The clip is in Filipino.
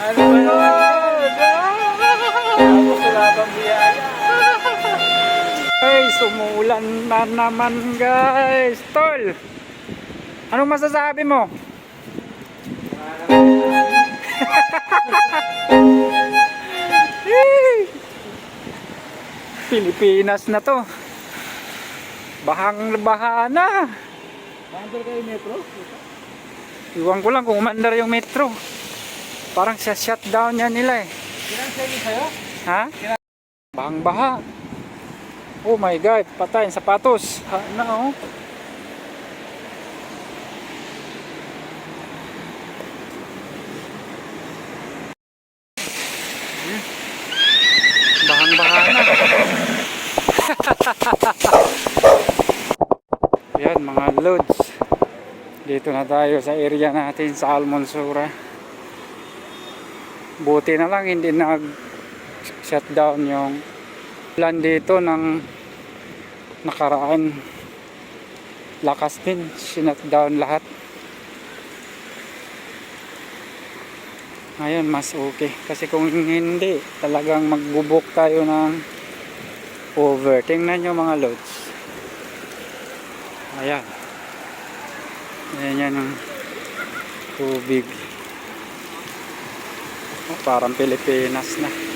Ano ba yun? Tapos wala bang biyaya? Guys, umuulan na naman guys. Tol, anong masasabi mo? Pilipinas na to. Bahang baha na. Mandar kayo metro? Iwan ko lang kung umandar yung metro. Parang sa shutdown yan nila eh. Ilan sa inyo sa'yo? Ha? Bahang baha. Oh my god, patay ang sapatos. Ha, na oh. Hmm. Bahang baha na. Yan mga loads. Dito na tayo sa area natin sa Almonsura. Buti na lang hindi nag shutdown yung plan dito ng nakaraan. Lakas din sinutdown lahat. Ngayon mas okay. Kasi kung hindi talagang magbubuk tayo ng over tingnan nyo mga loads ayan. Ayan yan ang tubig parang Pilipinas na